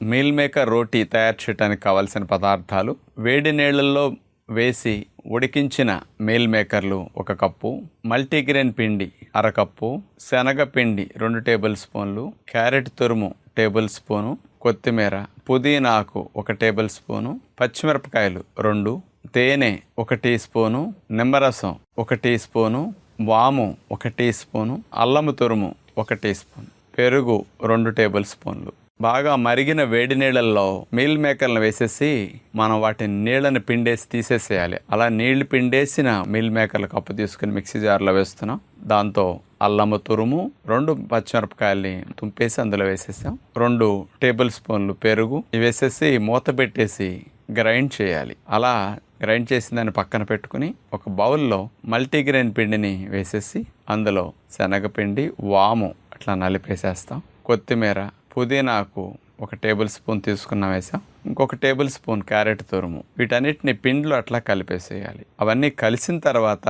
Meal maker రోటీ తయారు చేయడానికి కావాల్సిన పదార్థాలు వేడి నీళ్ళల్లో వేసి ఉడికించిన మీల్ మేకర్లు ఒక కప్పు మల్టీగ్రెయిన్ పిండి అరకప్పు శనగ పిండి రెండు టేబుల్ స్పూన్లు క్యారెట్ తురుము టేబుల్ స్పూను కొత్తిమీర పుదీనా ఆకు ఒక టేబుల్ స్పూను పచ్చిమిరపకాయలు రెండు తేనె ఒక టీ స్పూను నిమ్మరసం ఒక టీ స్పూను వాము ఒక టీ స్పూను అల్లము తురుము ఒక టీ స్పూన్ పెరుగు రెండు టేబుల్ స్పూన్లు. బాగా మరిగిన వేడి నీళ్ళల్లో మీల్ మేకర్లను వేసేసి మనం వాటిని నీళ్ళని పిండేసి తీసేసేయాలి. అలా నీళ్ళు పిండేసిన మీల్ మేకర్లు కప్పు తీసుకుని మిక్సీ జార్లో వేస్తున్నాం. దాంతో అల్లము తురుము రెండు పచ్చిమిరపకాయల్ని తుంపేసి అందులో వేసేసాం. రెండు టేబుల్ స్పూన్లు పెరుగు ఇవి వేసేసి మూత పెట్టేసి గ్రైండ్ చేయాలి. అలా గ్రైండ్ చేసిన దాన్ని పక్కన పెట్టుకుని ఒక బౌల్లో మల్టీగ్రెయిన్ పిండిని వేసేసి అందులో శనగపిండి వాము అట్లా నలిపేసేస్తాం. కొత్తిమీర పుదీనాకు ఒక టేబుల్ స్పూన్ తీసుకున్నాం వేసాం ఇంకొక టేబుల్ స్పూన్ క్యారెట్ తురుము. వీటన్నిటిని పిండ్లు అట్లా కలిపేసేయాలి. అవన్నీ కలిసిన తర్వాత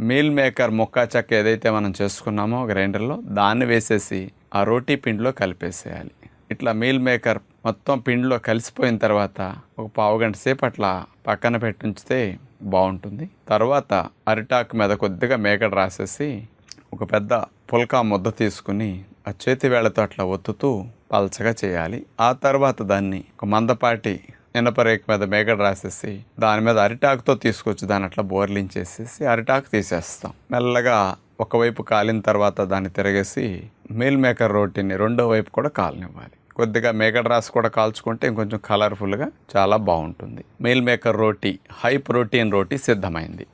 మీల్ మేకర్ మొక్కా చెక్క ఏదైతే మనం చేసుకున్నామో గ్రైండర్లో దాన్ని వేసేసి ఆ రోటీ పిండిలో కలిపేసేయాలి. ఇట్లా మీల్ మేకర్ మొత్తం పిండిలో కలిసిపోయిన తర్వాత ఒక పావు గంట సేపు అట్లా పక్కన పెట్టి ఉంచితే బాగుంటుంది. తర్వాత అరిటాకు మీద కొద్దిగా మేకడ రాసేసి ఒక పెద్ద పుల్కా ముద్ద తీసుకుని ఆ చేతి వేళ్ళతో అట్లా ఒత్తుతూ పల్చగా చేయాలి. ఆ తర్వాత దాన్ని ఒక మందపాటి ఇనపరేక మీద మేకడ రాసేసి దాని మీద అరిటాకుతో తీసుకొచ్చి దాన్ని అట్లా బోర్లించేసేసి అరిటాకు తీసేస్తాం. మెల్లగా ఒకవైపు కాలిన తర్వాత దాన్ని తిరగేసి మీల్ మేకర్ రోటీని రెండో వైపు కూడా కాలనివ్వాలి. కొద్దిగా మేకడ రాసి కూడా కాల్చుకుంటే ఇంకొంచెం కలర్ఫుల్గా చాలా బాగుంటుంది. Meal maker roti high protein roti సిద్ధమైంది.